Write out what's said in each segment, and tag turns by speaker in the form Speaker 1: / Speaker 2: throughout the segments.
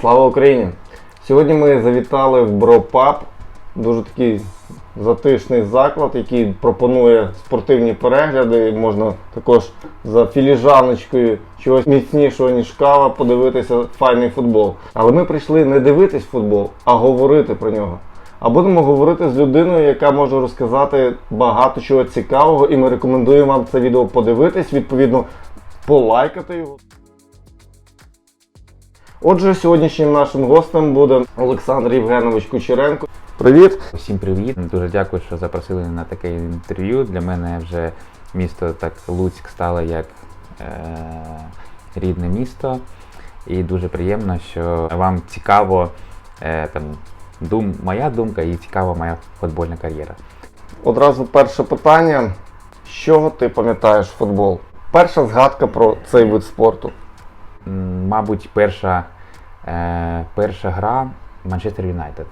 Speaker 1: Слава Україні! Сьогодні ми завітали в Бропаб, дуже такий затишний заклад, який пропонує спортивні перегляди. Можна також за філіжаночкою чогось міцнішого, ніж кава, подивитися файний футбол. Але ми прийшли не дивитись футбол, а говорити про нього. А будемо говорити з людиною, яка може розказати багато чого цікавого, і ми рекомендуємо вам це відео подивитись, відповідно, полайкати його. Отже, сьогоднішнім нашим гостем буде Олександр Євгенович Кучеренко. Привіт!
Speaker 2: Всім привіт! Дуже дякую, що запросили на таке інтерв'ю. Для мене вже місто так Луцьк стало як е, рідне місто. І дуже приємно, що вам цікаво е, там, дум, моя думка і цікава моя футбольна кар'єра.
Speaker 1: Одразу перше питання: з чого ти пам'ятаєш футбол? Перша згадка про цей вид спорту.
Speaker 2: Мабуть, перша, е, перша гра Манчестер Юнайтед.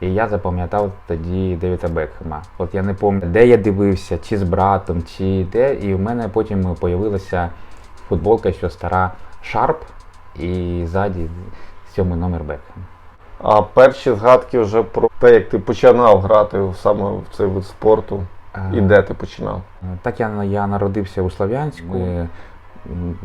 Speaker 2: І я запам'ятав тоді Девіда Бекхема. От я не пам'ятаю, де я дивився, чи з братом, чи де. І в мене потім з'явилася футболка, що стара Шарп, і ззаді сьомий номер Бекхем.
Speaker 1: А перші згадки вже про те, як ти починав грати саме в цей вид спорту, і де ти починав.
Speaker 2: Так я, я народився у Слов'янську. Ми м,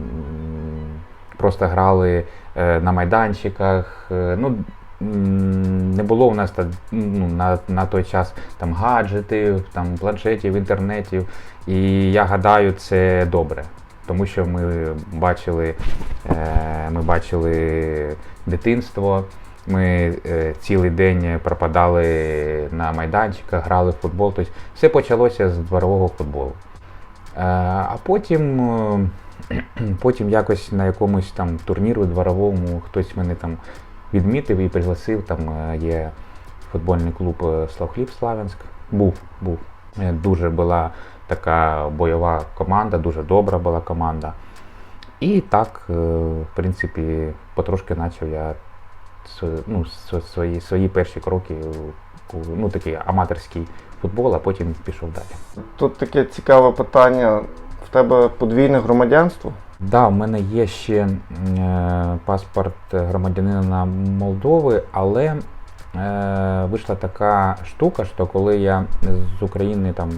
Speaker 2: просто грали е, на майданчиках. е, Ну, не було у нас ну, на, на той час там гаджетів, там планшетів, інтернетів. І я гадаю, це добре. Тому що ми бачили, е, ми бачили дитинство. Ми цілий день пропадали на майданчиках, грали в футбол. Тобто все почалося з дворового футболу. А потім, потім якось на якомусь там турніру дворовому хтось мене там відмітив і пригласив. Там е, є футбольний клуб е, Славхліб Славянськ. Був, був. Е, Дуже була така бойова команда, дуже добра була команда. І так, в принципі, потрошки почав я ну, свої, свої перші кроки ну, такий аматорський футбол, а потім пішов далі.
Speaker 1: Тут таке цікаве питання: в тебе подвійне громадянство?
Speaker 2: Да, в мене є ще е, паспорт громадянина Молдови, але е, вийшла така штука, що коли я з України там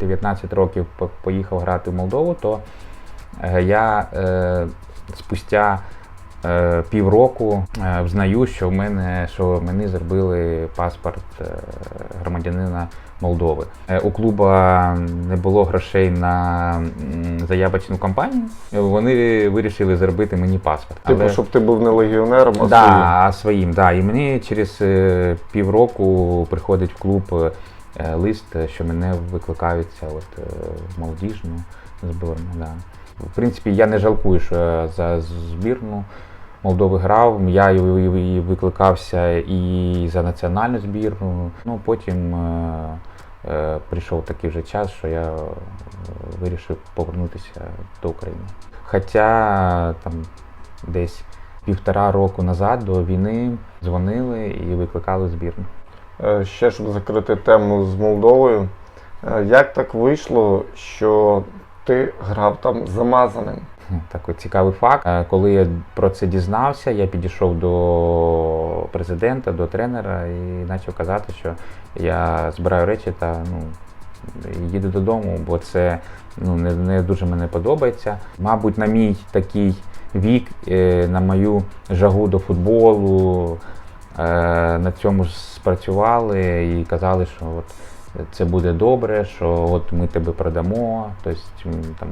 Speaker 2: 19 років поїхав грати в Молдову, то е, я е, спустя е, півроку е, взнаю, що в мене що мені зробили паспорт е, громадянина Молдови. Е, У клуба не було грошей на заявочну кампанію. Вони вирішили зробити мені паспорт.
Speaker 1: Типу, щоб ти був не легіонером, а
Speaker 2: да,
Speaker 1: своїм.
Speaker 2: а своїм, да. І мені через е, півроку приходить в клуб е, лист, що мене викликаються от, в молодіжну збірну. Да. В принципі, я не жалкую, що я за збірну Молдови грав. Я і, викликався і за національну збірну. Ну, потім е, е, прийшов такий вже час, що я е, вирішив повернутися до України. Хоча там десь півтора року назад до війни дзвонили і викликали збірну.
Speaker 1: Е, Ще щоб закрити тему з Молдовою. Е, Як так вийшло, що ти грав там замазаним?
Speaker 2: Такий цікавий факт. Е, Коли я про це дізнався, я підійшов до президента, до тренера і почав казати, що я збираю речі та ну, їду додому, бо це ну, не, не дуже мене подобається. Мабуть, на мій такий вік, е, на мою жагу до футболу, е, на цьому ж спрацювали і казали, що от це буде добре, що от ми тебе продамо. Тобто, там,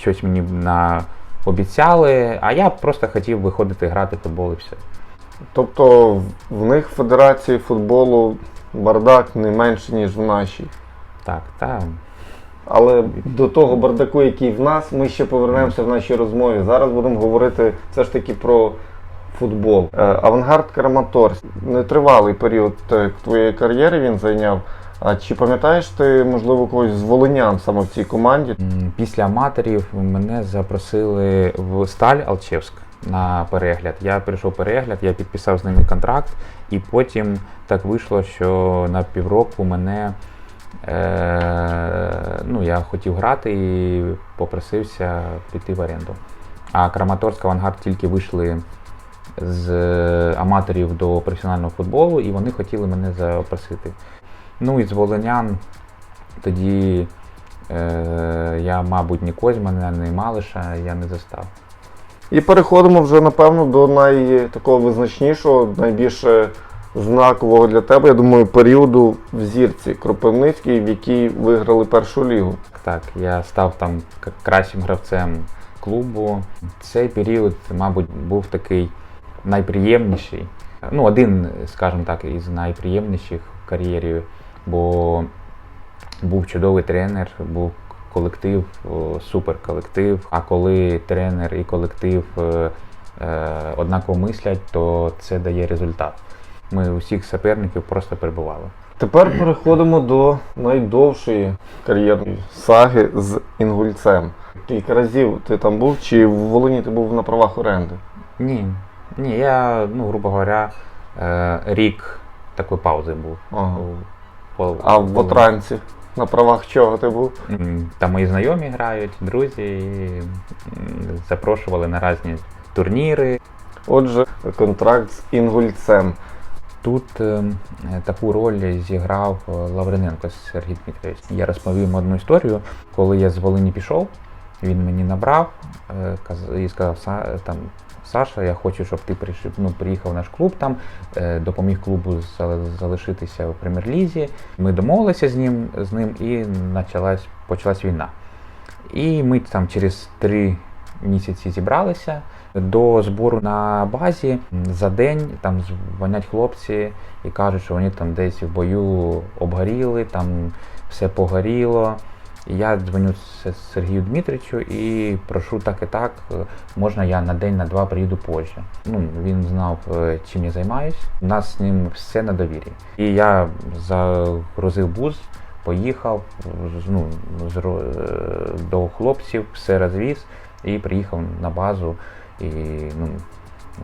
Speaker 2: щось мені на обіцяли, а я просто хотів виходити грати в футбол і все.
Speaker 1: Тобто в- них в Федерації футболу бардак не менше, ніж в нашій.
Speaker 2: Так, та
Speaker 1: Але до того бардаку, який в нас, ми ще повернемося в нашій розмові. Зараз будемо говорити все ж таки про футбол. Е, Авангард Краматорськ. Нетривалий період е, твоєї кар'єри він зайняв. А чи пам'ятаєш ти, можливо, когось з волинян саме в цій команді?
Speaker 2: Після аматорів мене запросили в Сталь Алчевськ на перегляд. Я прийшов перегляд, я підписав з ними контракт, і потім так вийшло, що на півроку мене е, ну, я хотів грати і попросився піти в оренду. А Краматорськ Авангард тільки вийшли з е, аматорів до професіонального футболу, і вони хотіли мене запросити. Ну і з волинян тоді е, я, мабуть, ні Козьмана, ні Малиша я не застав.
Speaker 1: І переходимо вже, напевно, до най такого визначнішого, найбільше знакового для тебе, я думаю, періоду в зірці Кропивницькій, в якій виграли першу лігу.
Speaker 2: Так, я став там кращим гравцем клубу. Цей період, мабуть, був такий найприємніший. Ну, один, скажімо так, із найприємніших в кар'єрі, бо був чудовий тренер, був колектив, супер колектив. А коли тренер і колектив е, е, однаково мислять, то це дає результат. Ми усіх суперників просто перебували.
Speaker 1: Тепер переходимо до найдовшої кар'єрної саги з Інгульцем. Кілька разів ти там був, чи в Волині ти був на правах оренди?
Speaker 2: Ні, ні, я, ну, грубо говоря, е, рік такої паузи був.
Speaker 1: Ага.
Speaker 2: По-
Speaker 1: А в
Speaker 2: по-
Speaker 1: Отранці на правах чого ти був?
Speaker 2: М, Там мої знайомі грають, друзі, і запрошували на різні турніри.
Speaker 1: Отже, контракт з Інгульцем.
Speaker 2: Тут е, таку роль зіграв е, Лавриненко Сергій Дмитрович. Я розповім одну історію. Коли я з Волині пішов, він мені набрав е, і сказав, там, Саша, я хочу, щоб ти прийшов, ну, приїхав в наш клуб там, е, допоміг клубу залишитися в прем'єр-лізі. Ми домовилися з ним, з ним і почалась, почалась війна. І ми там через три місяці зібралися. До збору на базі за день там дзвонять хлопці і кажуть, що вони там десь в бою обгоріли, там все погоріло. Я дзвоню Сергію Дмитричу і прошу так і так, е, можна я на день на два приїду позже. Ну, він знав, е, чим я займаюсь. У нас з ним все на довірі. І я загрузив бус, поїхав ну, е, до хлопців, все розвіз і приїхав на базу. І ну,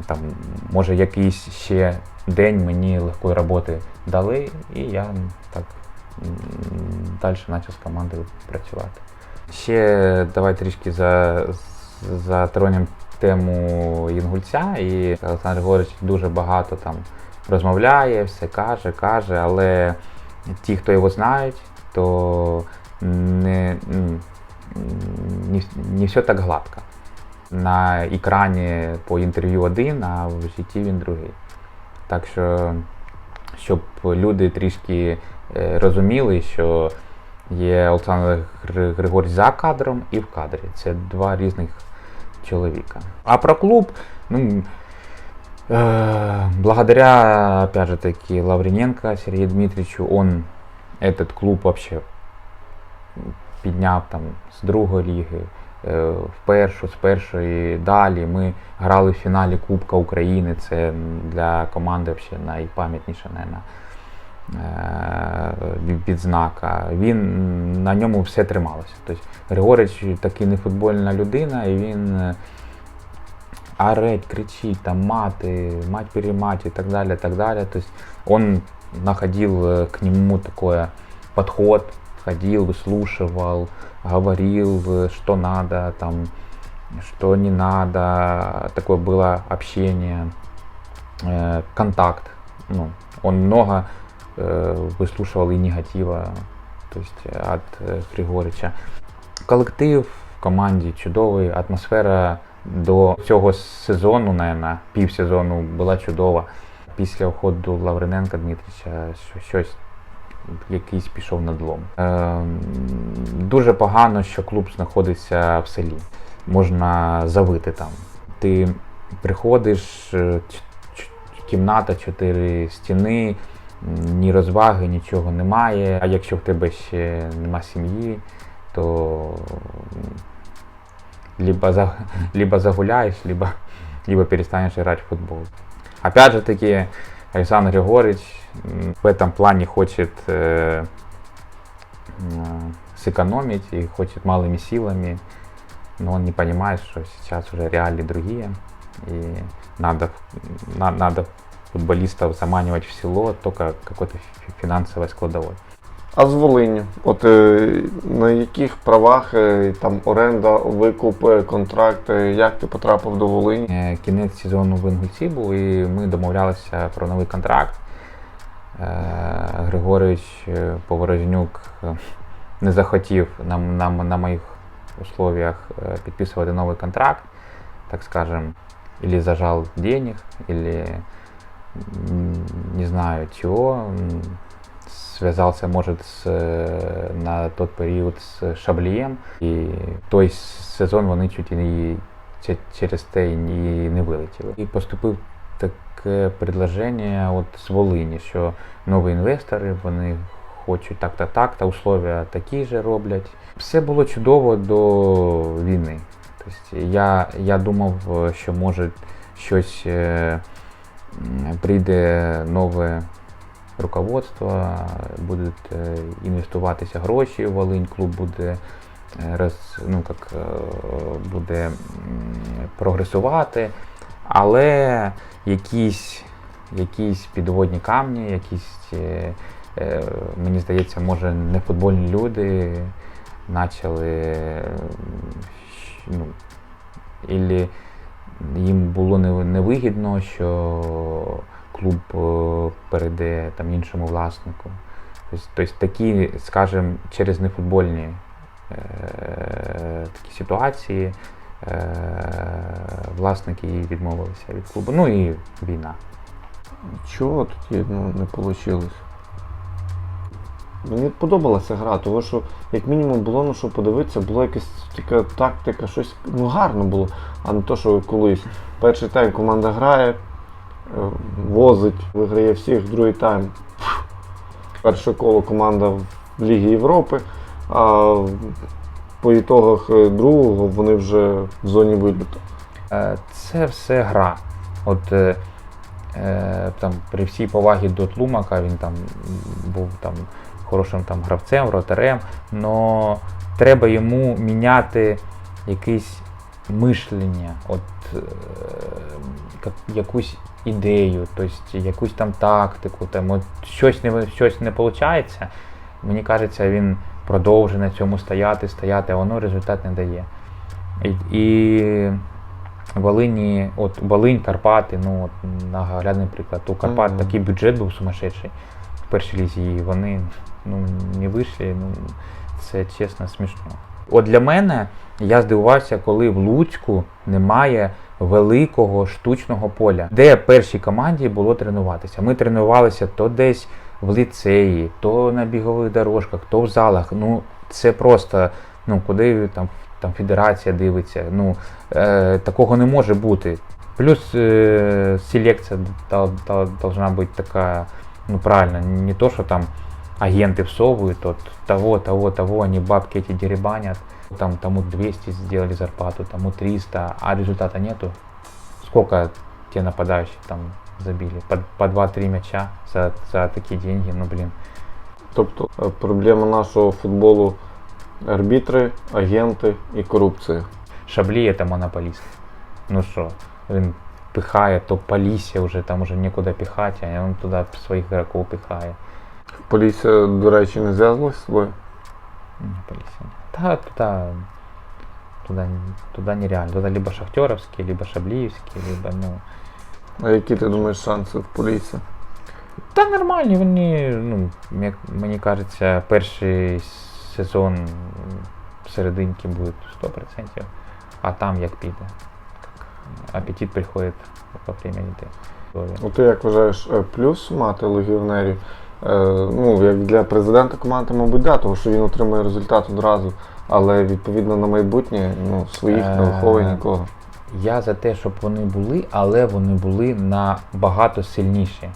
Speaker 2: там, може, якийсь ще день мені легкої роботи дали, і я так далі почав з командою працювати. Ще давай трішки за, затронемо тему Інгульця. І Олександр Григорович дуже багато там розмовляє, все каже, каже, але ті, хто його знають, то не, не, не все так гладко. На екрані по інтерв'ю один, а в житті він другий. Так що, щоб люди трішки розуміли, що є Олександр Гри- Григорій за кадром і в кадрі. Це два різних чоловіка. А про клуб, ну, э, благодаря, опять же таки, Лавриненко Сергею Дмитриевичу, он этот клуб вообще підняв там з другої ліги е, в першу, з першої далі. Ми грали в фіналі Кубка України. Це для команди взагалі найпам'ятніша, наверное, е, від- відзнака. Він на ньому все трималося. Тобто Григорич такий не футбольна людина, і він е, орать, кричить, там маты, мать перемать и так далее, так далее. То есть он находил э, к нему такой подход, ходил, выслушивал, говорил, э, что надо, там, что не надо. Такое было общение, э, контакт. Ну, он много э, выслушивал и негатива, то есть э, от э, Григорича. Колектив в команді чудовий, атмосфера до цього сезону, наверное, півсезону була чудова. Після уходу Лавриненка Дмитрича що- щось якийсь пішов надлом. Ем, дуже погано, що клуб знаходиться в селі. Можна завити там. Ти приходиш, е, ч- ч- кімната, чотири стіни, м, ні розваги, нічого немає. А якщо в тебе ще нема сім'ї, то м, либо, за, либо загуляешь, либо, либо перестанешь играть в футбол. Опять же таки, Александр Григорьевич м, в этом плане хочет э, м, сэкономить и хочет малыми силами, но он не понимает, что сейчас уже реалии другие, и надо, на- надо футболистов заманивать в село только какой-то фи- финансовой складовой.
Speaker 1: А з Волиню? От е, на яких правах е, там оренда, викуп, е, контракт, як ти потрапив до Волині?
Speaker 2: Кінець сезону в Інгульці був, і ми домовлялися про новий контракт. Григорич Поворожнюк е, не захотів на, на, на моїх условиях підписувати новий контракт, так скажем, или зажал денег, или не знаю чего. м, Связался, может, с, е, на тот період з Шаблієм. І той сезон вони чуть і через те і не вилетіли. І поступив таке предложення от з Волині, що нові інвестори, вони хочуть так, так, та условия такі ж роблять. Все було чудово до війни. Тобто я, я думав, що може щось е, прийде нове руководство, будуть е, інвестуватися гроші в Волинь, клуб буде е, роз, ну, як, е, буде прогресувати, але якісь, якісь підводні камні, якісь, мені здається, може не футбольні люди почали ну, ілі їм було невигідно, що клуб е, перейде там іншому власнику. Тобто, тобто такі, скажімо, через нефутбольні е, такі ситуації е, власники відмовилися від клубу. Ну і війна.
Speaker 1: Чого тоді ну, не вийшло? Мені подобалася гра, тому що як мінімум було на що подивитися, була якась така тактика, щось ну, гарно було, а не то, що колись. Перший тайм команда грає, е, возить, виграє всіх, другий тайм. Перше коло команда в Лігі Європи, а по ітогах е, другого вони вже в зоні виліту.
Speaker 2: Е, Це все гра. От е, там, при всій повагі до Тлумака він там був там хорошим там гравцем, вратарем, але треба йому міняти якесь мишлення, от, е, якусь ідею, тобто якусь там тактику, там, от щось не, щось не виходить. Мені кажеться, він продовжує на цьому стояти, стояти, а воно результат не дає. І, і Волині, от Волинь, Карпати, ну от наглядний приклад. У Карпат
Speaker 1: Мгм.
Speaker 2: такий бюджет був сумасшедший в першій лізі, і вони ну, не вийшли. Ну, це чесно смішно. От для мене я здивувався, коли в Луцьку немає великого штучного поля, де першій команді було тренуватися. Ми тренувалися то десь в ліцеї, то на бігових дорожках, то в залах. Ну це просто ну куди там, там федерація дивиться. Ну е, такого не може бути. Плюс е, селекція должна бути така, ну правильно, не то, що там агенты всовывают, от того, того, того, они бабки эти деребанят, там тому 200 сделали зарплату, тому 300, а результата нету. Сколько те нападающие там забили? По, по 2-3 мяча за, за такие деньги, ну блин.
Speaker 1: Тобто е, проблема нашого футболу арбітри, агенти і корупція.
Speaker 2: Шаблі это монополіст. Ну що, він пихає, то Полісся вже там уже нікуди пихати, а він туди своїх игроков пихає.
Speaker 1: Поліція, до речі, не зв'язалась з тобою?
Speaker 2: Не, Полісся. Та туди, туди, туди нереально. Туди либо шахтеровський, либо шабліївський, либо, ну.
Speaker 1: А які ти думаєш шанси в поліції?
Speaker 2: Та нормальні, вони, ну, як мені кажеться, перший сезон серединки буде 100%, а там як піде. Апетит приходить во время дітей.
Speaker 1: Ну ти як вважаєш, е, плюс мати легіонерів? Е, Ну, як для президента команди, мабуть, да, тому що він отримує результат одразу. Але відповідно на майбутнє ну, своїх не виховує нікого.
Speaker 2: Я за те, щоб вони були, але вони були набагато сильніші,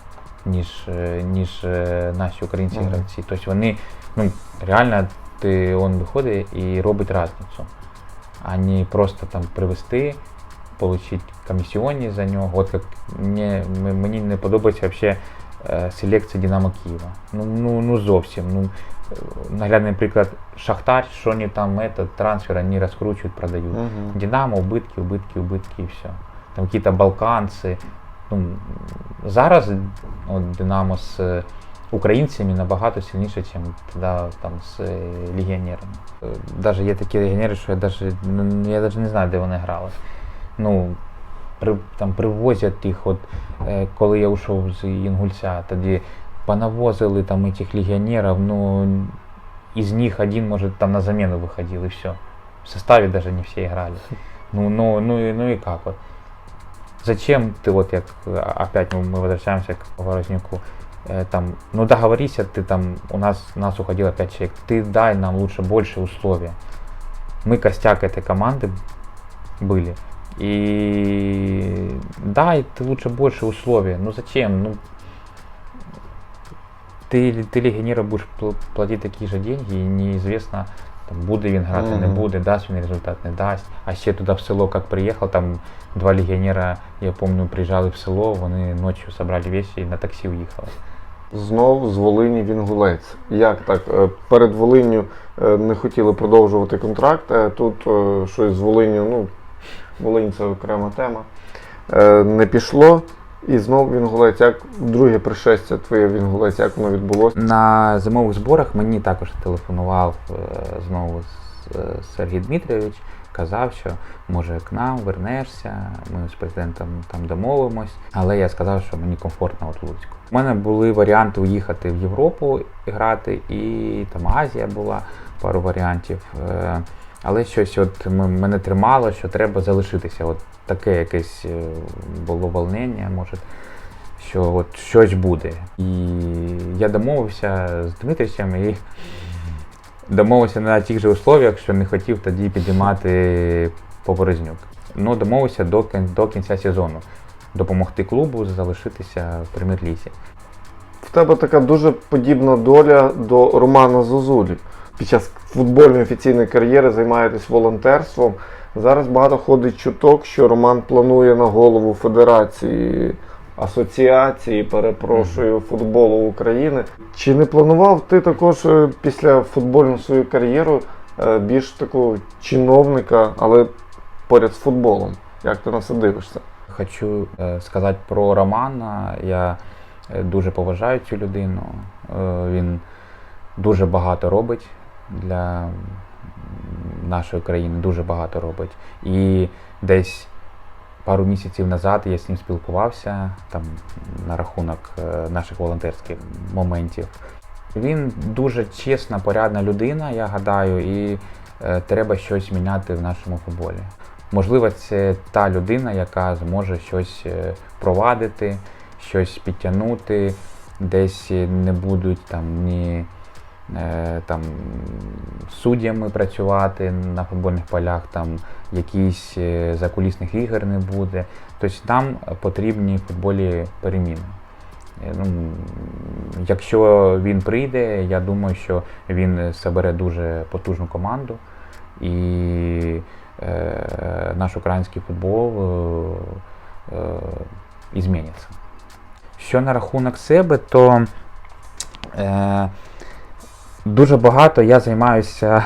Speaker 2: ніж, е, ніж е, наші українські
Speaker 1: Мгм.
Speaker 2: гравці. Тобто вони, ну, реально, ти, він виходить і робить різницю. А не просто там привести, отримати комісіонні за нього. От як мені, мені не подобається взагалі селекція Динамо Києва. Ну, ну, ну зовсім. Ну, е, наглядний приклад Шахтар, що вони там этот, трансфер, вони розкручують, продають.
Speaker 1: Угу.
Speaker 2: Динамо, убытки, убытки, убытки и все. Там какие-то балканцы. Ну, зараз от Динамо з українцями набагато сильніше, ніж тоді там з е, легіонерами. Навіть є такі легіонери, що я навіть, ну, я навіть не знаю, де вони грали. Ну, при, там привозять їх, от, е, коли я йшов з Інгульця, тоді понавозили там цих легіонерів, ну, из них один, может, там на замену выходил, и все. В составе даже не все играли. Ну, ну, ну, и, ну и как вот. Зачем ты вот, як, а, опять мы, мы возвращаемся к Ворозняку, э, там, ну договорись, ты там, у нас, у нас уходило 5 человек, ты дай нам лучше больше условия. Мы костяк этой команды были. И дай ты лучше больше условия. Ну зачем? Ну, ти, ти легіонеру будеш пл- платити такі ж деньги, і неізвісно, там, буде він грати, не
Speaker 1: Мгм.
Speaker 2: буде, дасть він результат, не дасть. А ще туди в село, як приїхав, там два легіонера, я пам'ятаю, приїжджали в село, вони ночі зібрали вещи і на таксі уїхали.
Speaker 1: Знов з Волині в Інгулець. Як так? Е, Перед Волинню е, не хотіли продовжувати контракт, а тут е, щось з Волинню, ну, Волинь це окрема тема. Е, Не пішло. І знов в Інгулець. Як друге пришестя твоє в Інгулець, як воно відбулося?
Speaker 2: На зимових зборах мені також телефонував е, знову е, Сергій Дмитрович, казав, що може к нам вернешся, ми з президентом там домовимось. Але я сказав, що мені комфортно от Луцьку. У мене були варіанти уїхати в Європу грати, і там Азія була пару варіантів. Але щось от мене тримало, що треба залишитися. От таке якесь е, було волнення, може що от щось буде. І я домовився з Дмитричем і домовився на тих же условіях, що не хотів тоді підіймати Поворознюк. Ну, домовився до, до кінця сезону допомогти клубу залишитися в прем'єр-лізі.
Speaker 1: В тебе така дуже подібна доля до Романа Зозулі. Під час футбольної офіційної кар'єри займаєтесь волонтерством. Зараз багато ходить чуток, що Роман планує на голову Федерації Асоціації, перепрошую, футболу України. Чи не планував ти також е, після футбольну свою кар'єру е, більш такого чиновника, але поряд з футболом? Як ти на це дивишся?
Speaker 2: Хочу е, сказати про Романа. Я дуже поважаю цю людину. Він дуже багато робить для нашої країни, дуже багато робить. І десь пару місяців назад я з ним спілкувався там на рахунок е, наших волонтерських моментів. Він дуже чесна, порядна людина, я гадаю, і е, треба щось міняти в нашому футболі. Можливо, це та людина, яка зможе щось е, провадити, щось підтягнути, десь не будуть там ні там, суддями працювати на футбольних полях, там якісь е, закулісних ігор не буде. Тобто нам потрібні в футболі переміни. Е, Ну, якщо він прийде, я думаю, що він собере дуже потужну команду і е, наш український футбол е, е, і зміниться. Що на рахунок себе, то е, дуже багато я займаюся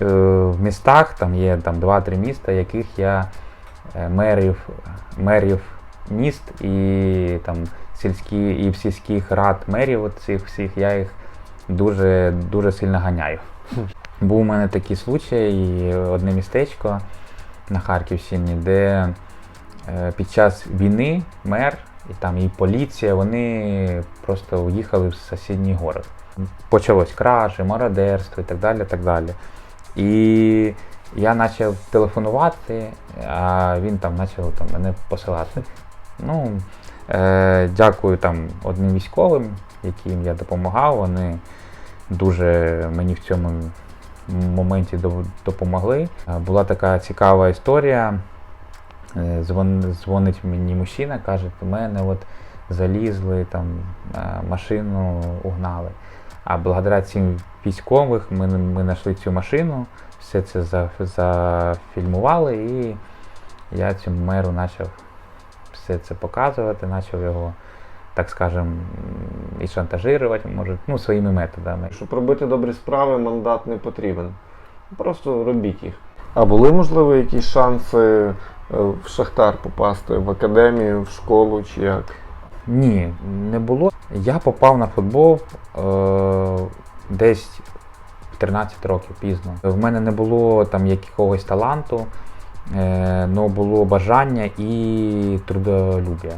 Speaker 2: е, в містах, там є там 2-3 міста, яких я е, мерів, мерів міст і там сільські і в сільських рад мерів цих всіх, я їх дуже, дуже сильно ганяю. Був у мене такий случай, одне містечко на Харківщині, де е, під час війни мер і там і поліція, вони просто уїхали в сусідній город. Почалось кражі, мародерство і так далі. так далі. І я почав телефонувати, а він там почав там, мене посилати. Ну, е, дякую там одним військовим, яким я допомагав. Вони дуже мені в цьому моменті допомогли. Е, Була така цікава історія. Е, дзвонить мені мужчина, каже, у мене от залізли, там, е, машину угнали. А благодаря цим військових ми, ми знайшли цю машину, все це за, зафільмували, і я цьому меру почав все це показувати, почав його, так скажем, і шантажувати, може, ну, своїми методами.
Speaker 1: Щоб робити добрі справи, мандат не потрібен. Просто робіть їх. А були, можливо, якісь шанси е, в Шахтар попасти, в академію, в школу чи як?
Speaker 2: Ні, не було. Я попав на футбол е, десь в 13 років пізно. В мене не було там якогось таланту, е, але було бажання і трудолюб'я.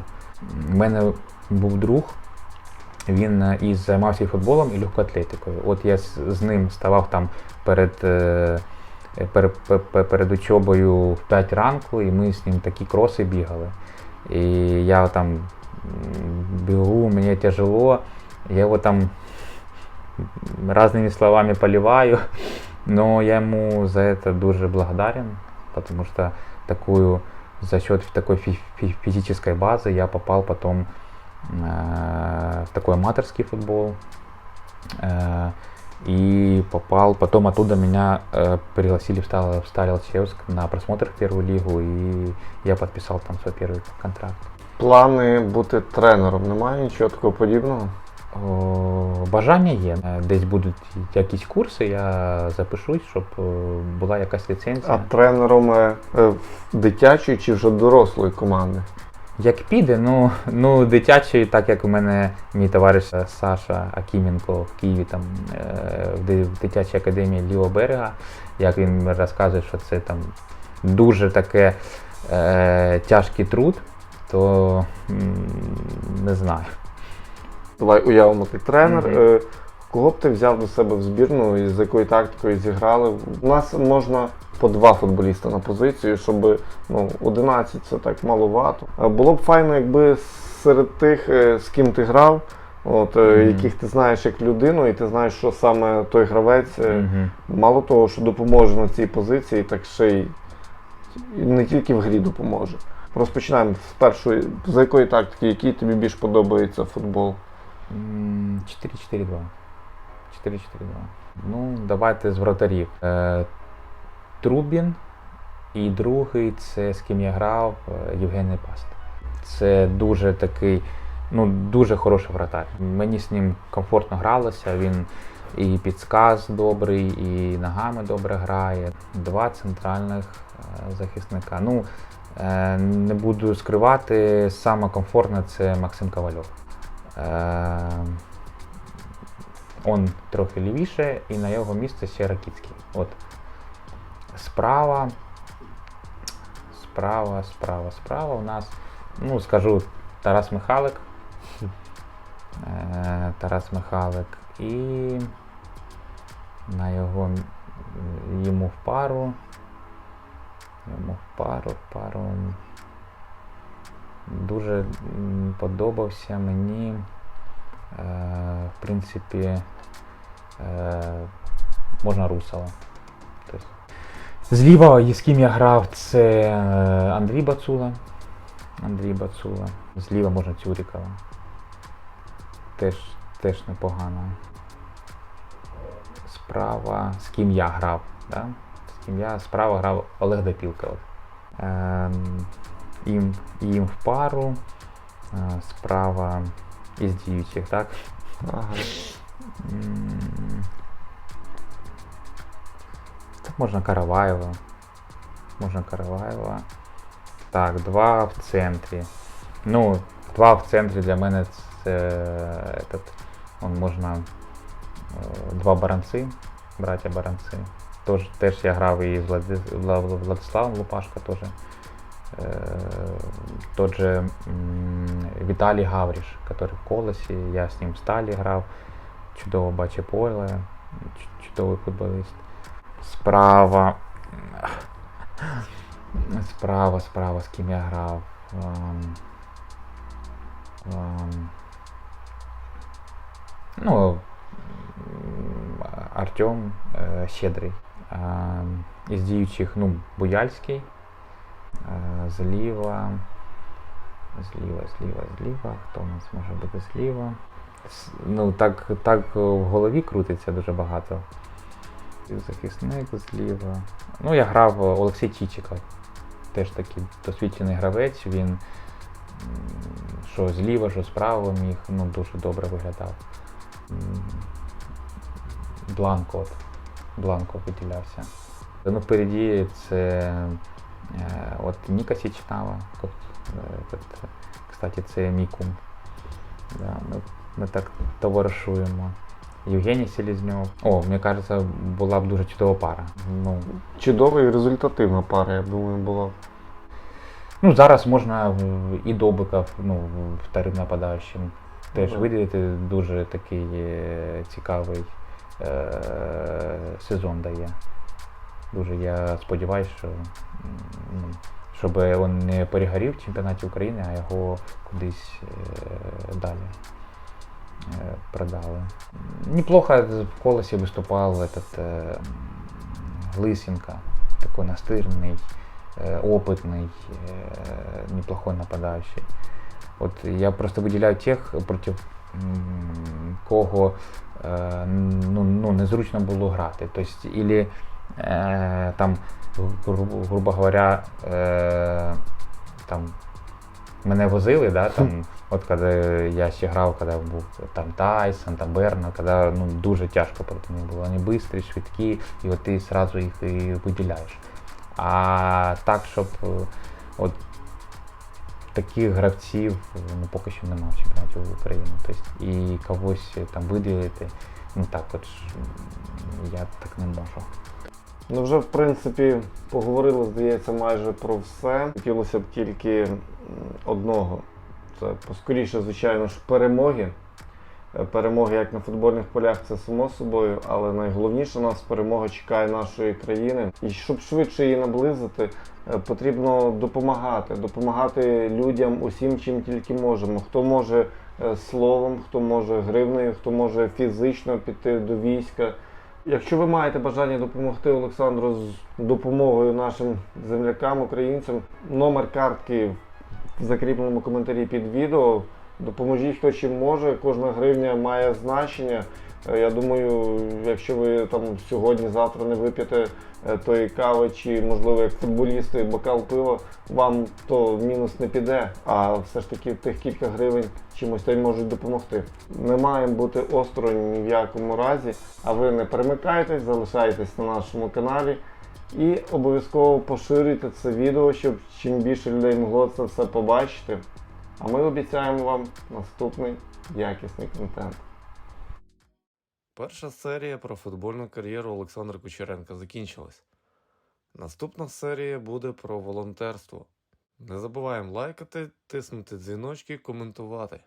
Speaker 2: У мене був друг, він е, і займався і футболом, і легкоатлетикою. От я з, ним ставав там перед, е, перед, учобою в 5 ранку, і ми з ним такі кроси бігали. И я там бегу, мне тяжело, я его там разными словами поливаю, но я ему за это дуже благодарен, потому что такую, за счет такой фи- фи- физической базы я попал потом э, в такой аматорский футбол. Э, и попал, потом оттуда меня э, пригласили в в Сталилчевск на просмотр в первую лигу, и я подписал там свой первый контракт.
Speaker 1: Плани бути тренером, немає нічого такого подібного.
Speaker 2: О, Бажання є. Е, Десь будуть якісь курси, я запишусь, щоб е, була якась ліцензія.
Speaker 1: А тренером е, дитячої чи вже дорослої команди?
Speaker 2: Як піде, ну, ну дитячий, так як у мене мій товариш Саша Акіменко в Києві, там в в дитячій академії Лівого берега, як він розказує, що це там дуже таке е, тяжкий труд, то не знаю.
Speaker 1: Давай уявимо, ти тренер. Е, Кого б ти взяв до себе в збірну і з якою тактикою зіграли? У нас можна по два футболіста на позицію, щоб ну, 11 це так маловато. Було б файно, якби серед тих, е, з ким ти грав, от, е,
Speaker 2: Мгм.
Speaker 1: яких ти знаєш як людину, і ти знаєш, що саме той гравець, е,
Speaker 2: Мгм.
Speaker 1: мало того, що допоможе на цій позиції, так ще й не тільки в грі допоможе. Розпочинаємо з першої, за якої тактики, який тобі більш подобається футбол?
Speaker 2: 4-4-2. 4-4-2. Ну, давайте з вратарів. Е, Трубін і другий це з ким я грав е, Євгеній Паст. Це дуже такий, ну, дуже хороший вратар. Мені з ним комфортно гралося. Він і підсказ добрий, і ногами добре грає. Два центральних е, захисника. Ну, не буду скривати, саме комфортне це Максим Ковальов. Е, Он трохи лівіше, і на його місце ще Ракіцький. От. Справа. Справа, справа, справа у нас. Ну, скажу Тарас Михалик. Е, Тарас Михалик. І на його йому в пару. Йому пару, пару. Дуже подобався мені. Е, в принципі, е, можна Русова. Тобто. Зліва, з ким я грав, це е, Андрій Бацула. Андрій Бацула. Зліва можна Цюрікова. Теж, теж непогано. Справа, з ким я грав. Да? З я справа грав Олег Допілка. Ем, їм, їм в пару. Е, справа із діючих, так?
Speaker 1: Ага.
Speaker 2: М, Та можна Караваєва. Можна Караваєва. Так, два в центрі. Ну, два в центрі для мене це этот, он можна е, два баранці, браття баранці. Тож, теж я грав і з Влади, Вла- Вла- Владиславом Лупашко теж. Е, Тот же Віталій Гавріш, який в колесі, я з ним в сталі грав. Чудово бачив поле, чудовий футболіст. Справа. Справа, справа, з ким я грав. Ем, ем, ну, Артем е, Щедрий. Із діючих, ну, Буяльський. Зліва. Зліва, зліва, зліва. Хто у нас може бути зліва? Ну, так, так в голові крутиться дуже багато. Захисник зліва. Ну, я грав Олексій Чічиков. Теж такий досвідчений гравець. Він що зліва, що справа міг, ну, дуже добре виглядав. Бланко. Бланко виділявся. Ну, впереді це е, от Ніка Січнава. Кот- е, кот- Кстати, це мій кум. Да, ми, ми так товаришуємо. Євгеній Селізньов. О, мені кажеться, була б дуже чудова пара. Ну,
Speaker 1: Чудова і результативна пара, я думаю, була.
Speaker 2: ну зараз можна е, і Добиков, ну, вторим нападаючим. Теж
Speaker 1: Ну,
Speaker 2: виділити дуже такий е, цікавий е, сезон дає. Дуже я сподіваюся, що, м, ну, щоб він не перегорів в чемпіонаті України, а його кудись е, далі е, продали. Неплохо в колесі виступав этот, е, Лисенко, такой настырный, э, опытный, э, неплохой нападающий. От я просто виділяю тих, проти м, кого е, ну, ну, незручно було грати. Тобто, ілі, е, там, грубо, говоря, е, там, мене возили, да, там, от коли я ще грав, коли був там Тайсон, там Берна, коли ну, дуже тяжко проти них було. Вони швидкі, швидкі, і от ти одразу їх і виділяєш. А так, щоб от таких гравців ну, поки що немає в чемпіонаті України. Тобто, і когось там виділити, ну так от я так не можу.
Speaker 1: Ну, вже в принципі поговорили, здається, майже про все. Хотілося б тільки одного. Це поскоріше, звичайно ж, перемоги. Е, Перемоги як на футбольних полях, це само собою, але найголовніше нас перемога чекає нашої країни. І щоб швидше її наблизити, е, потрібно допомагати, допомагати людям усім, чим тільки можемо. Хто може е, словом, хто може гривнею, хто може фізично піти до війська. Якщо ви маєте бажання допомогти Олександру з допомогою нашим землякам, українцям, номер картки в закріпленому коментарі під відео. Допоможіть хто чим може, кожна гривня має значення. Е, Я думаю, якщо ви там сьогодні-завтра не вип'єте е, тої кави, чи можливо як футболісти бокал пива, вам то мінус не піде, а все ж таки тих кілька гривень чимось та й можуть допомогти. Не маємо бути осторонь ні в якому разі, а ви не перемикайтесь, залишайтесь на нашому каналі і обов'язково поширюйте це відео, щоб чим більше людей могло це все побачити. А ми обіцяємо вам наступний якісний контент. Перша серія про футбольну кар'єру Олександра Кучеренка закінчилась. Наступна серія буде про волонтерство. Не забуваємо лайкати, тиснути дзвіночки, коментувати.